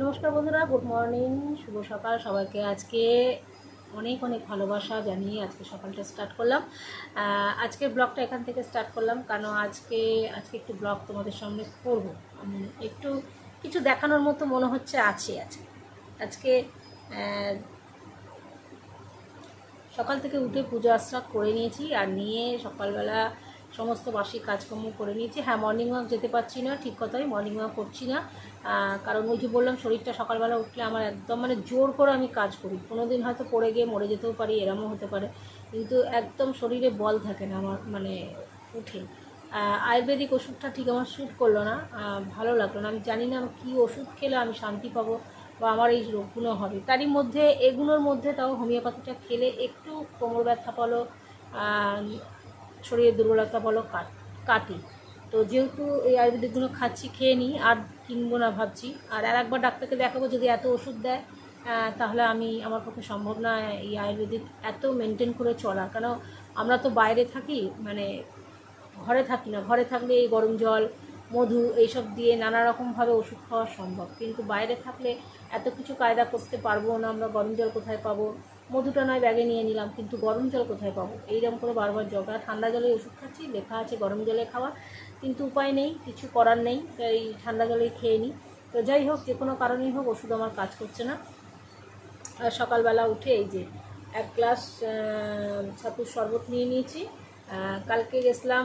নমস্কার বন্ধুরা good morning শুভ সকাল সবাইকে। আজকে অনেক অনেক ভালোবাসা জানিয়ে আজকে সকালটা স্টার্ট করলাম। আজকের ব্লগটা এখান থেকে স্টার্ট করলাম, কারণ আজকে আজকে একটু ব্লগ তোমাদের সামনে করব। একটু কিছু দেখানোর মতো মনে হচ্ছে আছে আজকে। আজকে সকাল থেকে উঠে পুজো আশ্রা করে নিয়েছি আর নিয়ে সকালবেলা সমস্ত বাসি কাজকর্ম করে নিয়েছি। হ্যাঁ মর্নিং ওয়াক যেতে পারছি না ঠিক কথাই মর্নিং ওয়াক করছি না। কারণ ওই যে বললাম শরীরটা সকালবেলা উঠলে আমার একদম মানে জোর করে আমি কাজ করি। কোনো দিন হয়তো পড়ে গিয়ে মরে যেতেও পারি এরমও হতে পারে। কিন্তু একদম শরীরে বল থাকে না আমার মানে উঠে। আয়ুর্বেদিক ওষুধটা ঠিক আমার শ্যুট করল না। ভালো লাগল না। আমি জানি না কী ওষুধ খেলে আমি শান্তি পাবো বা আমার এই রোগগুলো হবে। তারই মধ্যে এগুলোর মধ্যে তাও হোমিওপ্যাথিটা খেলে একটু কোমর ব্যথা আহ, শরীরের দুর্বলতা বলো কাট তো যেহেতু এই আয়ুর্বেদিকগুলো খাচ্ছি, খেয়ে নিই, আর কিনবো না ভাবছি। আর আর একবার ডাক্তারকে দেখাবো যদি এত ওষুধ দেয় তাহলে আমি, আমার পক্ষে সম্ভব না এই আয়ুর্বেদিক এত মেনটেন করে চলা কেন, আমরা তো বাইরে থাকি মানে ঘরে থাকি না। ঘরে থাকলে এই গরম জল, মধু এইসব দিয়ে নানা রকমভাবে ওষুধ খাওয়া সম্ভব। কিন্তু বাইরে থাকলে এত কিছু কায়দা করতে পারব না আমরা, গরম জল কোথায় পাবো? মধুটা নয়, ব্যাগে নিয়ে নিলাম, কিন্তু গরম জল কোথায় পাবো? এইরকম করে বারবার জগা ঠান্ডা জলে ওষুধ খাচ্ছি, লেখা আছে গরম জলে খাওয়া, কিন্তু উপায় নেই, কিছু করার নেই তাই ঠান্ডা জলেই খেয়ে নিই। তো যাই হোক, যে কোনো কারণেই হোক, ওষুধ আমার কাজ করছে না। আর সকালবেলা উঠে এই যে এক গ্লাস ছাতুর শরবত নিয়ে নিয়েছি। কালকে গেছিলাম,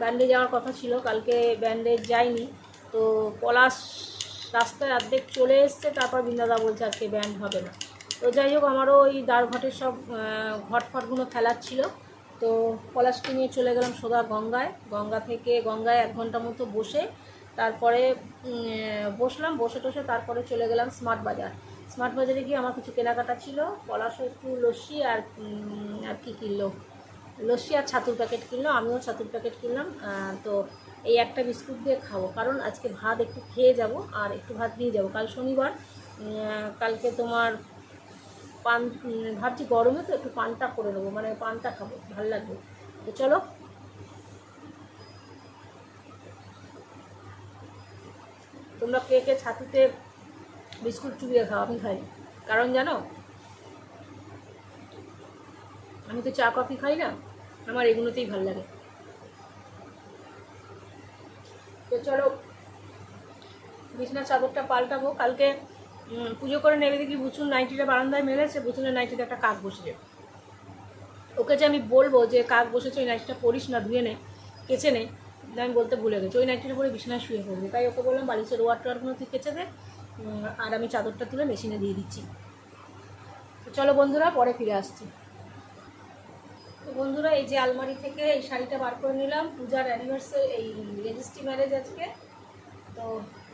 ব্যান্ডে যাওয়ার কথা ছিল, কালকে ব্যান্ডে যাইনি। তো পলাশ রাস্তায় অর্ধেক চলে এসছে, তারপর বৃন্দাদা বলছে আজকে ব্যান্ড হবে না। তো যাই হোক, আমারও ওই ঘটের সব ঘট ফটগুলো ফেলার ছিল। তো পলাশকে নিয়ে চলে গেলাম সোজা গঙ্গায়। গঙ্গা থেকে গঙ্গায় এক ঘণ্টা মতো বসে তারপরে বসলাম, বসে টসে তারপরে চলে গেলাম স্মার্ট বাজার। স্মার্ট বাজারে গিয়ে আমার কিছু কেনাকাটা ছিল। পলাশও একটু লস্যি আর আর কী কিনলো? লস্যি আর ছাতুর প্যাকেট কিনলো। আমিও ছাতুর প্যাকেট কিনলাম। তো এই একটা বিস্কুট দিয়ে খাব। কারণ আজকে ভাত একটু খেয়ে যাব আর একটু ভাত নিয়ে যাব। কাল শনিবার কালকে তোমার পান ভাবছি গরমে তো একটু পানটা করে নেব মানে পানটা খাব, ভালো লাগবে। তো চলো। তোমরা কে কে ছাতুতে বিস্কুট চুবিয়ে খাও, আমি খাই কারণ জানো, আমি তো চা, কফি খাই না, আমার এগুলোতেই ভালো লাগে। তো চলো বিছনার চাদরটা পাল্টাবো, কালকে পুজো করে নেবে দেখি বুচুন নাইটিটা বারান্দায় মেলেছে, বুচুনের নাইটিতে একটা কাক বসেছে ওকে যে আমি বলব যে কাক বসেছে, ওই নাইটিটা পরিস না, ধুয়ে নে, কেচে নেই আমি বলতে ভুলে গেছি। ওই নাইটিটা পরে বিছানায় শুয়ে পড়বে। তাই ওকে বললাম বালিশের ওয়ার টোয়ারগুলো তুই কেচে দে আর আমি চাদরটা তুলে মেশিনে দিয়ে দিচ্ছি। চলো বন্ধুরা, পরে ফিরে আসছি। তো বন্ধুরা, এই যে আলমারি থেকে এই শাড়িটা বার করে নিলাম। পূজার অ্যানিভার্সারি এই রেজিস্ট্রি ম্যারেজ আজকে। তো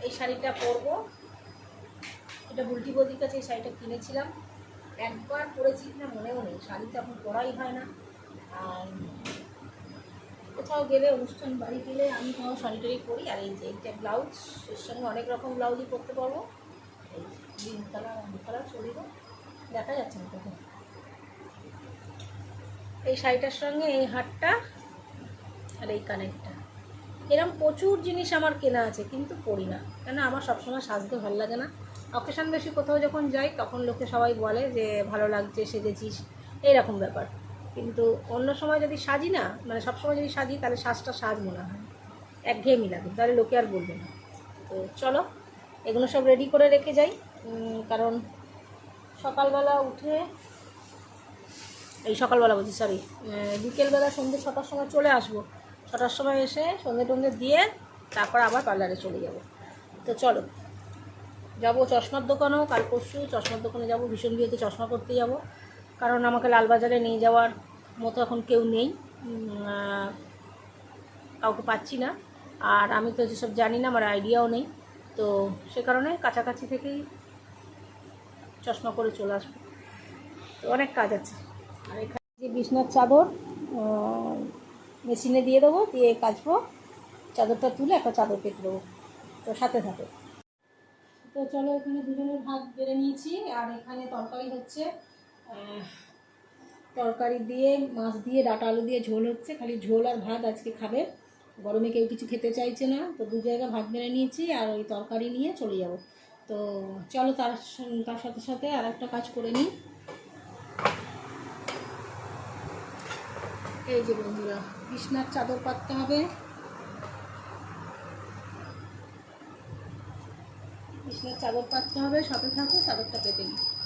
এই শাড়িটা পরবো। এটা বুলটি বদির কাছে এই শাড়িটা কিনেছিলাম। একবার পরেছি কিনা মনেও নেই, শাড়ি তো এখন পরাই হয় না। আর কোথাও গেলে, অনুষ্ঠান বাড়ি গেলে আমি কোনো শাড়ি টাড়ি পরি। আর এই যে এইটা ব্লাউজ, এর সঙ্গে অনেক রকম ব্লাউজই পরতে পারব। এই গ্রিন কালার অনেক কালার চলিব দেখা যাচ্ছে না তখন এই শাড়িটার সঙ্গে এই হারটা আর এই কানেরটা। এরকম প্রচুর জিনিস আমার কেনা আছে, কিন্তু পরি না। কেন আমার সবসময় সাজতে ভালো লাগে না। অকেশন বেশি কোথাও যখন যাই, তখন লোকে সবাই বলে যে, ভালো লাগছে, সেজেছিস। এইরকম ব্যাপার। কিন্তু অন্য সময় যদি সাজি না মানে সবসময় যদি সাজি, তাহলে সাজটা সাজ মনে হয়। একঘেয়েমি লাগে, তাহলে লোকে আর বলবে না। তো চলো, এগুলো সব রেডি করে রেখে যাই। কারণ সকালবেলা উঠে, এই সকালবেলা বলছি সরি বিকেলবেলা সন্ধ্যে ছটার সময় চলে আসব। ছটার সময় এসে সন্ধ্যে টন্ধে দিয়ে তারপর আবার পার্লারে চলে যাব। তো চলো যাব চশমার দোকানেও কাল পরশু চশমার দোকানে যাব, ভীষণ বিয়েতে চশমা করতে যাব। কারণ আমাকে লালবাজারে নিয়ে যাওয়ার মতো এখন কেউ নেই। কাউকে পাচ্ছি না। আর আমি তো যেসব জানি না, আমার আইডিয়াও নেই। তো সে কারণে কাছাকাছি থেকেই চশমা করে চলে আসব। তো অনেক কাজ আছে। আর এখানে যে বিছনার চাদর মেশিনে দিয়ে দেবো, দিয়ে কাচবো। চাদরটা তুলে একটা চাদর পেতে দেবো। তো সাথে থাকে। তো চলো এখানে দুজনের ভাত বেড়ে নিয়েছি, আর এখানে তরকারি হচ্ছে তরকারি দিয়ে, মাছ দিয়ে, ডাটা আলু দিয়ে ঝোল হচ্ছে, খালি ঝোল আর ভাত আজকে খাবে। গরমে কেউ কিছু খেতে চাইছে না, তো দু জায়গা ভাত বেড়ে নিয়েছি আর ওই তরকারি নিয়ে চলে যাব। তো চলো তার তার সাথে সাথে আর একটা কাজ করে নিই। এই যে বন্ধুরা বিছনার চাদর পাততে হবে। চাদর পাততে হবে সাথে থাকো চাদরটা পেতে নিই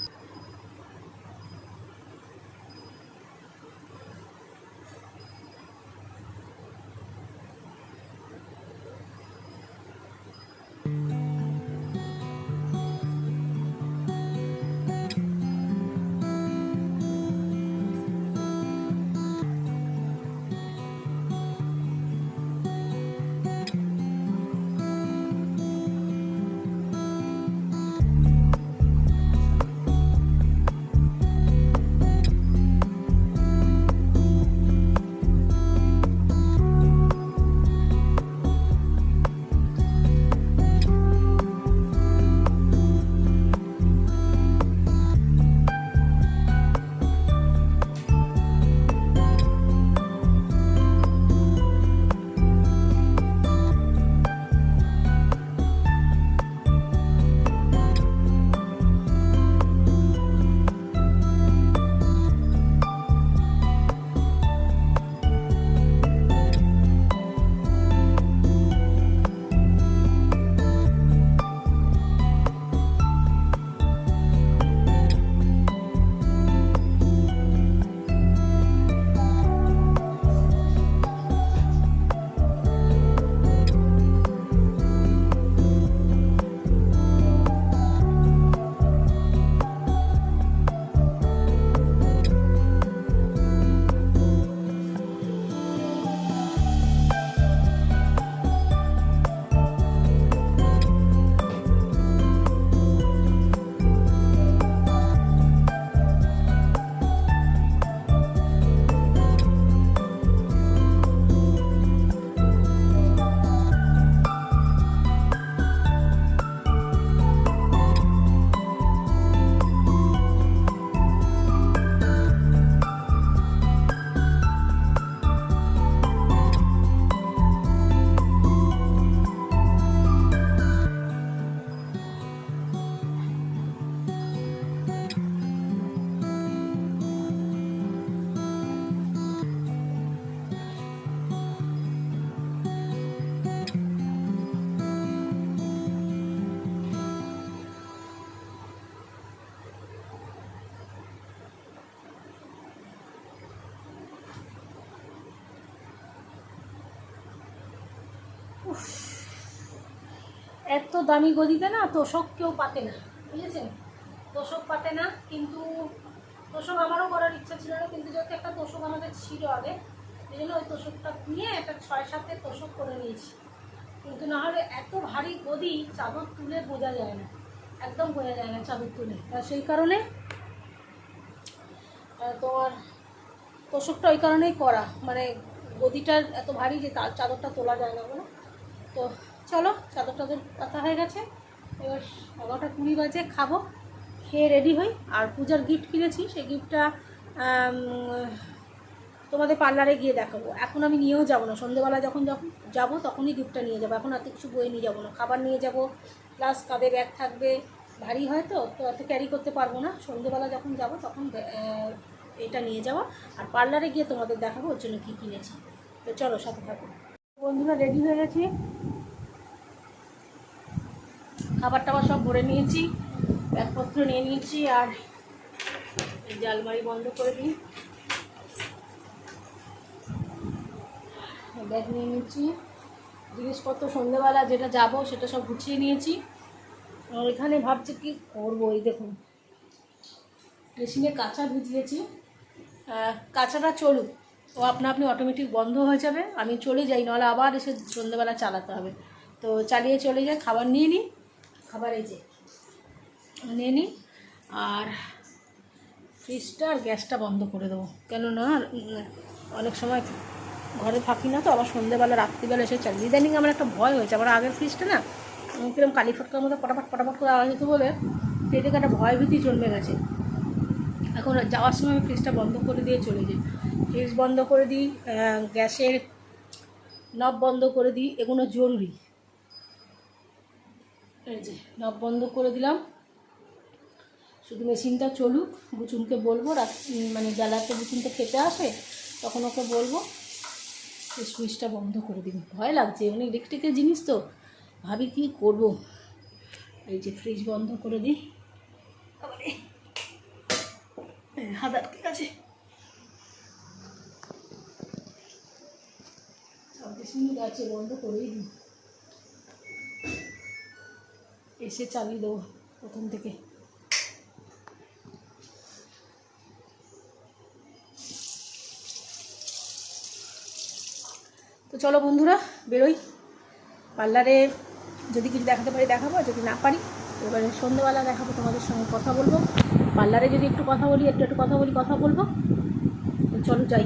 এত দামি গদিতে না তোষক কেউ পাতে না, বুঝেছেন? তোষক পাতে না, কিন্তু তোষক আমারও করার ইচ্ছা ছিল না, কিন্তু যেহেতু একটা তোষক আমাদের ছিল আগে, এই জন্য ওই তোষকটা নিয়ে একটা ছয় সাতের তোষক করে নিয়েছি। কিন্তু না হলে এত ভারী গদি চাদর তুলে বোঝা যায় না, একদম বোঝা যায় না চাদর তুলে। তা সেই কারণে তোমার তোষকটা ওই কারণেই করা মানে গদিটা এত ভারী যে চাদরটা তোলা যায় না বলে। তো চলো, চাদর টাদর কথা হয়ে গেছে। এবার এগারোটা কুড়ি বাজে, খাব, খেয়ে রেডি হই। আর পূজার গিফট কিনেছি, সেই গিফটটা তোমাদের পার্লারে গিয়ে দেখাবো। এখন আমি নিয়েও যাব না। সন্ধেবেলা যখন যখন যাব, তখনই গিফটটা নিয়ে যাব। এখন এত কিছু বয়ে নিয়ে যাব না। খাবার নিয়ে যাব প্লাস কাঁধে ব্যাগ থাকবে, ভারী হয় তো তো এত ক্যারি করতে পারব না। সন্ধেবেলা যখন যাব, তখন এটা নিয়ে যাওয়া। আর পার্লারে গিয়ে তোমাদের দেখাবো ওর জন্য কী কিনেছি। তো চলো, সাথে থাকো। বন্ধুরা রেডি হয়ে গেছি? খাবার টাবার সব ভরে নিয়েছি, ব্যাগপত্র নিয়ে নিয়েছি আর যে আলমারি বন্ধ করে দিই। ব্যাগ নিয়ে নিচ্ছি জিনিসপত্র সন্ধ্যেবেলা যেটা যাব সেটা সব গুছিয়ে নিয়েছি। আর এখানে ভাবছি কি করব, এই দেখুন। মেশিনে কাঁচা ভিজিয়েছি। কাঁচাটা চলুক, ও আপনা আপনি অটোমেটিক বন্ধ হয়ে যাবে। আমি চলে যাই, নাহলে আবার এসে সন্ধ্যেবেলা চালাতে হবে। তো চালিয়ে চলে যাই, খাবার নিয়ে নিই। খাবার এই যে নিয়ে নিই। আর ফ্রিজটা আর গ্যাসটা বন্ধ করে দেবো। কেননা অনেক সময় ঘরে থাকি না তো আবার সন্ধ্যেবেলা রাত্রিবেলা এসে চালি ইদানিং আমার একটা ভয় হয়েছে। আমার আগের ফ্রিজটা না উম, কীরকম কালী ফটকার মধ্যে পটাপট পটাপট করে আওয়াজ হতো বলে সেই একটা ভয় ভীতি জন্মে গেছে। এখন যাওয়ার সময় আমি ফ্রিজটা বন্ধ করে দিয়ে চলে যাই। ফ্রিজ বন্ধ করে দিই গ্যাসের নব বন্ধ করে দিই এগুলো জরুরি। এই যে নব বন্ধ করে দিলাম। শুধু মেশিনটা চলুক বুচুনকে বলব রাত মানে বেলাতে বুচুনটা খেতে আসে তখন ওকে বলব এই সুইচটা বন্ধ করে দিন। ভয় লাগছে মানে ইলেকট্রিকের জিনিস তো। ভাবি কি করব? এই যে ফ্রিজ বন্ধ করে দিই। হাত আটকে গেছে ছাব্বিশ মিনিট আছে বন্ধ করেই দিই। এসে চালিয়ে দেবো প্রথম থেকে। তো চলো বন্ধুরা, বেরোই। পার্লারে যদি কিছু দেখাতে পারি দেখাবো যদি না পারি, এবারে সন্ধ্যেবেলা দেখাবো, তোমাদের সঙ্গে কথা বলব। পার্লারে যদি একটু কথা বলি, একটু একটু কথা বলি, কথা বলব। চলো যাই।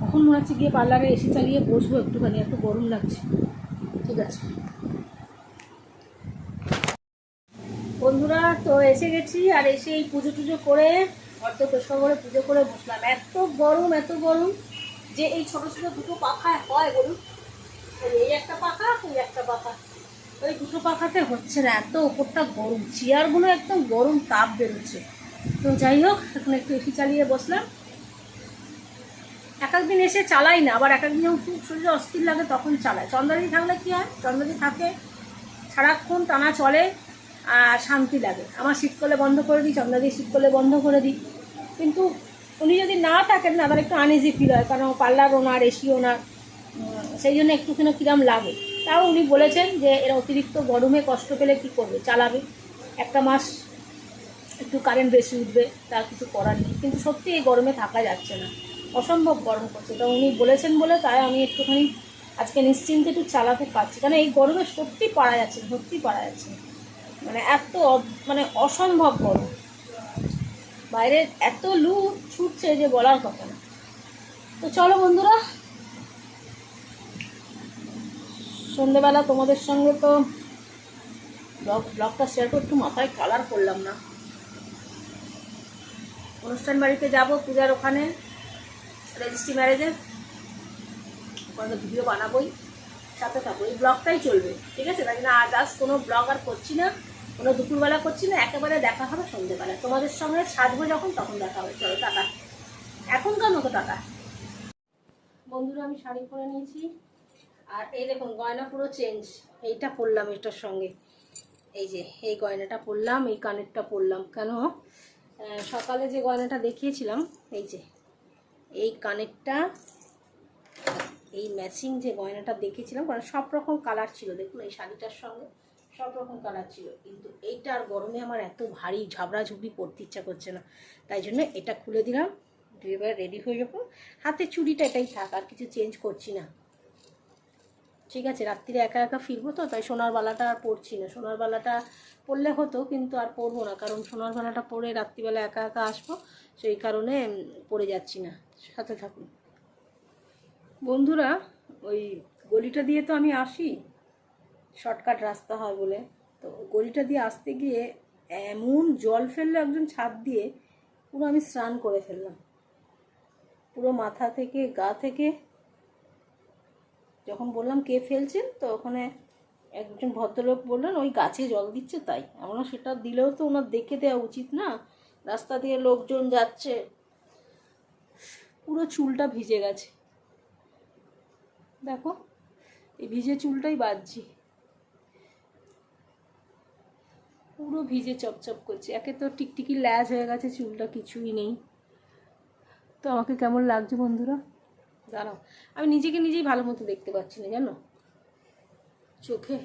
কখন মনে হচ্ছে গিয়ে পার্লারে এসে চালিয়ে বসবো একটুখানি একটু গরম লাগছে। ঠিক আছে বন্ধুরা তো এসে গেছি আর এসে এই পুজো টুজো করে অর্ধ করে পুজো করে বসলাম। এত গরম এত গরম যে এই ছোট ছোট দুটো পাখা হয় বলুন। এই একটা পাখা ওই একটা পাখা। ওই দুটো পাখাতে হচ্ছে না, এত ওপরটা গরম। চেয়ারগুলো একদম গরম তাপ বেরোচ্ছে। তো যাই হোক, এখন একটু এসি চালিয়ে বসলাম। এক একদিন এসে চালাই না, আবার এক একদিন খুব শরীরে অস্থির লাগে তখন চালায়। চন্দ্রাদি থাকলে কী হয়? চন্দ্রাদি থাকে, সারাক্ষণ টানা চলে। শান্তি লাগে। আমার শীতকালে বন্ধ করে দিই চন্দ্রাদি শীতকালে বন্ধ করে দিই। কিন্তু উনি যদি না থাকেন না, তাহলে একটু আনইজি ফিল হয়, কারণ পার্লার ওনার এসি ওনার সেই জন্য একটুখানি কিরাম লাগে। তাও উনি বলেছেন যে, এরা অতিরিক্ত গরমে কষ্ট পেলে কি করবে? চালাবে। একটা মাস একটু কারেন্ট বেশি উঠবে, তার কিছু করার নেই। কিন্তু সত্যি এই গরমে থাকা যাচ্ছে না। অসম্ভব গরম করছে এটা উনি বলেছেন বলে তাই আমি একটুখানি আজকে নিশ্চিন্তে একটু চালাতে পারছি। কারণ এই গরমে সত্যি পারা যাচ্ছে সত্যি পারা যাচ্ছে না। মানে এত মানে অসম্ভব গরম বাইরে এত লু ছুটছে যে বলার কথা না। তো চলো বন্ধুরা, সন্ধেবেলা তোমাদের সঙ্গে তো ব্লগ, ব্লগটা শেয়ার করে একটু মাথায় কালার করলাম না। অনুষ্ঠান বাড়িতে যাব পূজার ওখানে রেজিস্ট্রি ম্যারেজে ওখানে ভিডিও বানাবোই, সাথে থাকব এই ব্লগটাই চলবে, ঠিক আছে? তাই জন্য আজ আজ কোনো ব্লগ আর করছি না। কোনো দুপুরবেলা করছি না, একেবারে দেখা হবে সন্ধ্যেবেলা তোমাদের সঙ্গে সাজবো যখন, তখন দেখা হবে। চলো, টাটা। এখনকার মতো টাটা। বন্ধুরা, আমি শাড়ি পরে নিয়েছি। আর এই দেখুন, গয়না পুরো চেঞ্জ এইটা পরলাম এটার সঙ্গে। এই যে, এই গয়নাটা পরলাম, এই কানেরটা পরলাম। কেন? সকালে যে গয়নাটা দেখিয়েছিলাম, এই যে, এই কানেরটা, এই ম্যাচিং যে গয়নাটা দেখেছিলাম কারণ সব রকম কালার ছিল, দেখুন এই শাড়িটার সঙ্গে। সব রকম কালার ছিল। কিন্তু এইটা আর গরমে আমার এত ভারী ঝাবড়া ঝুবড়ি পরতে ইচ্ছা করছে না। তাই জন্য এটা খুলে দিলাম। এবার রেডি হয়ে যাব। হাতে চুড়িটা এটাই থাক, আর কিছু চেঞ্জ করছি না। ঠিক আছে, রাত্রিরে একা একা ফিরবো তো, তাই সোনার বালাটা আর পরছি না। সোনার বালাটা পরলে হতো, কিন্তু আর পরবো না, কারণ সোনার বালাটা পরে রাত্রিবেলা একা একা আসব, সেই কারণে পরে যাচ্ছি না। সাথে থাকুন। বন্ধুরা, ওই গলিটা দিয়ে তো আমি আসি। শর্টকাট রাস্তা হয় বলে। তো গলিটা দিয়ে আসতে গিয়ে এমন জল ফেলল একজন ছাদ দিয়ে, পুরো আমি স্নান করে ফেললাম। পুরো মাথা থেকে, গা থেকে। যখন বললাম কে ফেলছেন, তো ওখানে একজন ভদ্রলোক বললেন, ওই গাছে জল দিচ্ছে তাই। আমরা সেটা দিলেও তো ওনার দেখে দেওয়া উচিত না। রাস্তা দিয়ে লোকজন যাচ্ছে। পুরো চুলটা ভিজে গেছে। দেখো, এই ভিজে চুলটাই বাজছি। পুরো ভিজে চপচপ করছে। একে তো টিকটিকি ল্যাজ হয়ে গেছে, চুলটা কিছুই নেই। তো আমাকে কেমন লাগছে বন্ধুরা? দাঁড়াও, আমি নিজেকে নিজেই ভালো মতো দেখতে পাচ্ছি না, জানো? চোখে।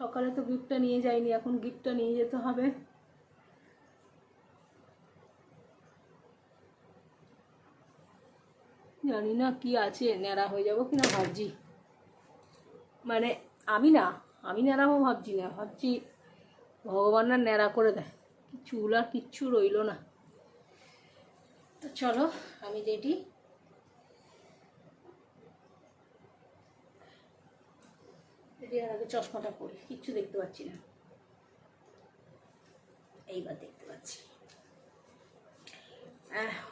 সকালে তো গিফটটা নিয়ে যাইনি এখন গিফটটা নিয়ে যেতে হবে। জানি না কি আছে, ন্যাড়া হয়ে যাব কিনা ভাবছি। মানে আমি না, আমি ন্যাড়ামো ভাবছি না, ভাবছি ভগবান না ন্যাড়া করে দেয়। চুল আর কিচ্ছু রইল না। তো চলো, আমি রেডি। আগে চশমাটা পরি, কিচ্ছু দেখতে পাচ্ছি না। এইবার দেখতে পাচ্ছি।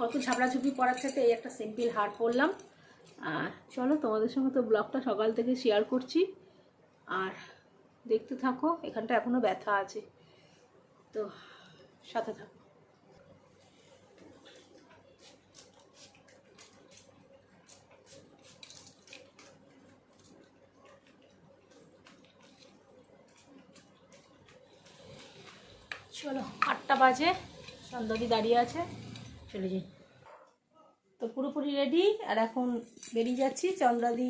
অত ঝাপড়াঝুপি পড়ার থেকে এই একটা সিম্পল হার পরলাম। আর চলো, তোমাদের সঙ্গে তো ব্লগটা সকাল থেকে শেয়ার করছি। আর দেখতে থাকো, এখানটা এখনও ব্যথা আছে। তো সাথে থাকো। চলো, আটটা বাজে সন্ধ্যাদি দাঁড়িয়ে আছে। চলে যাই। তো পুরোপুরি রেডি আর এখন বেরিয়ে যাচ্ছি। চন্দ্রাদি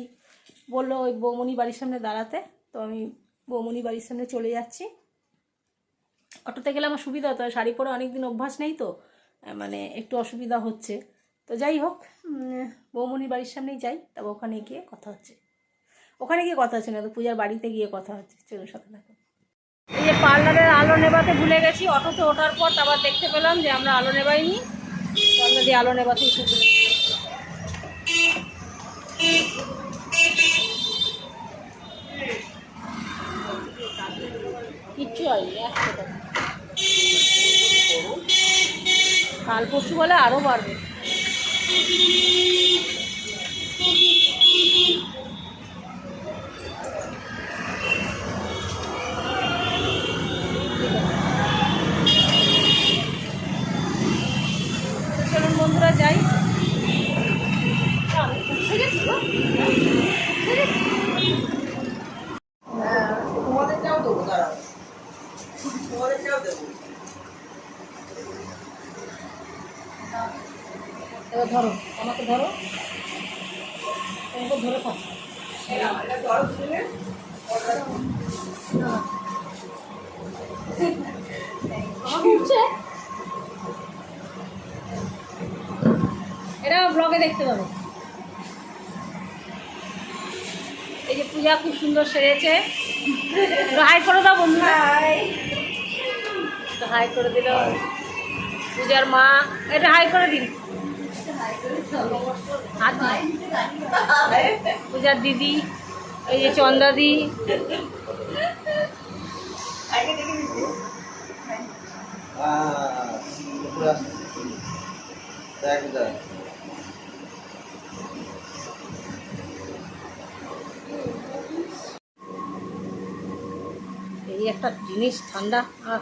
বলল ওই বৌমনি বাড়ির সামনে দাঁড়াতে। তো আমি বৌমনি বাড়ির সামনে চলে যাচ্ছি। অটোতে গেলে আমার সুবিধা হতো শাড়ি পরে অনেক দিন অভ্যাস নেই তো মানে একটু অসুবিধা হচ্ছে। তো যাই হোক উম, বৌমনির বাড়ির সামনেই যাই তবে ওখানে গিয়ে কথা হচ্ছে। ওখানে গিয়ে কথা হচ্ছে না তো পূজার বাড়িতে গিয়ে কথা হচ্ছে। চলুন সাথে থাকুন। এই যে পার্লারের আলো নেবাতে ভুলে গেছি অটোতে ওঠার পর আবার দেখতে পেলাম যে আমরা আলো নেবাইনি আলো নেবাতেই শুধু কিচ্ছু হয়নি কাল পরশু বলে আরও বাড়বে। হাই করে দিল। পূজার মা, এটা হাই করে দিন। পূজার দিদি, এই যে চন্দাদি এই একটা জিনিস ঠান্ডা আর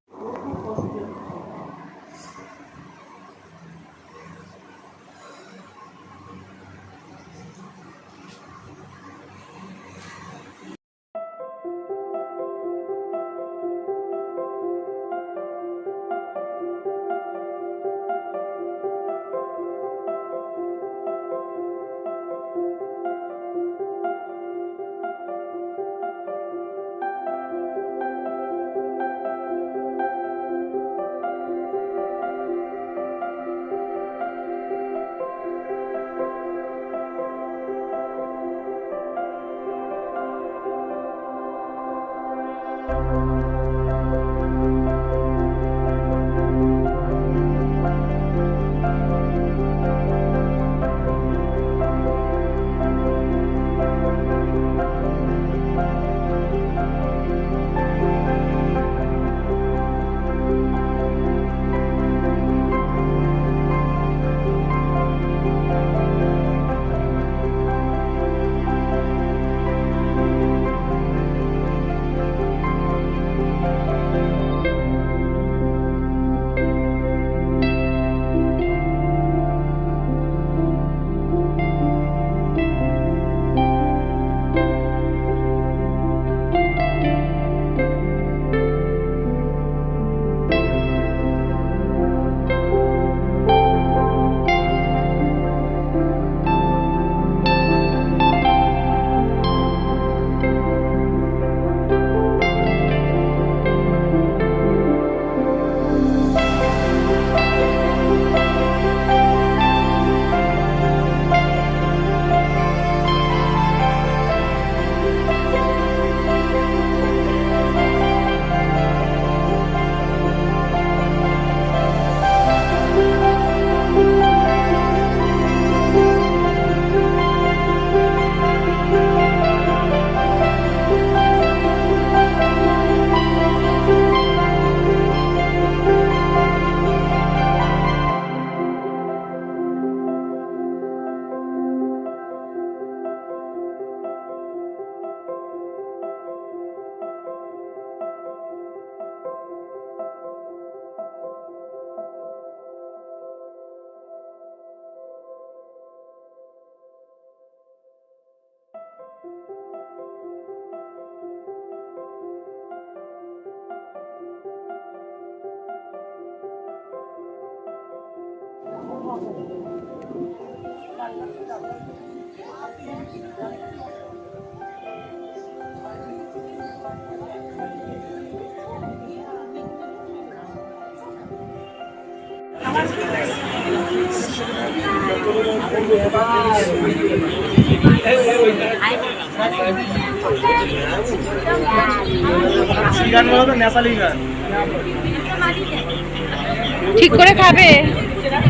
ঠিক করে খাবে।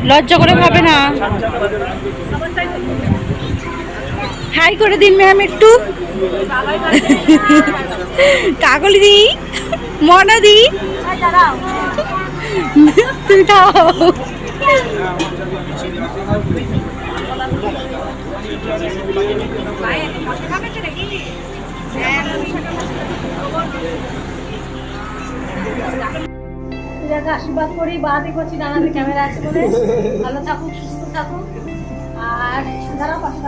লজ্জা করে খাবে না। হাই করে দিন ম্যাম একটু। কাকলি দি, মনা দি। আশীর্বাদ করি বাড়াতে করছি ডানাতে ক্যামেরা আছে বলে। ভালো থাকুক, সুস্থ থাকুক। আর দাঁড়াও পাশে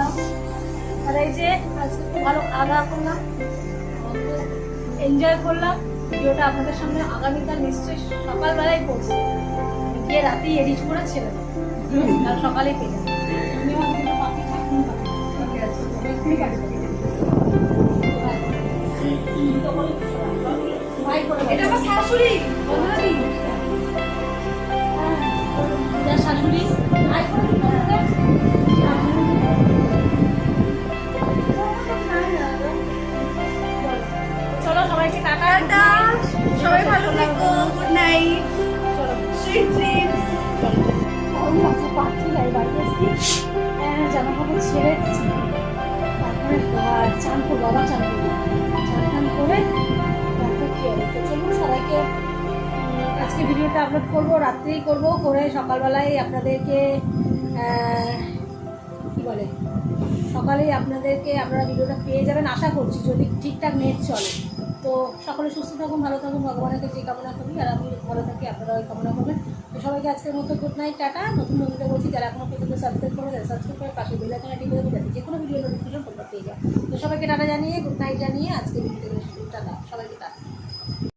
আর এই যে, আজকে ভালো খাওয়া দাওয়া করলাম। এনজয় করলাম। ভিডিওটা আপনাদের সামনে আগামীকাল নিশ্চয়ই সকালবেলায় পড়ছে গিয়ে রাতেই এডিট করে ছেড়ে কাল সকালেই পেয়ে যাব। এটা আমার শাশুড়ি। শাশুড়ি। হবে চলো সবাইকে টাটা। সবাই ভালো থেকো গুড নাইট সুইট ড্রিমস গরম লাগছে পাচ্ছি না বাড়ি হ্যাঁ, জামা কাপড় ছেড়ে দিচ্ছি তারপরে চান করব চান চান করে তারপর কি হবে তো সবাইকে আজকে ভিডিওটা আপলোড করব রাত্রেই করব করে সকালবেলায় আপনাদেরকে কি বলে? সকালেই আপনাদেরকে আপনারা ভিডিওটা পেয়ে যাবেন। আশা করছি যদি ঠিকঠাক নেট চলে তো সকলে সুস্থ থাকুন, ভালো থাকুন, ভগবানের কাছে কামনা করি, আর আমি ভালো থাকি আপনারা ওই কামনা করবেন। তো সবাইকে আজকের মতো গুড নাইট টাটা। নতুন বন্ধুদের বলছি, যারা এখনও পর্যন্ত সাবস্ক্রাইব করে যারা সাবস্ক্রাইব করে পাশে বেল এখানে টিপে দেবেন, যাতে যে কোনো ভিডিও নোটিফিকেশন তোমরা পেয়ে যাও। তো সবাইকে টাটা জানিয়ে গুড নাইট জানিয়ে আজকে টাটা। সবাইকে টাটা।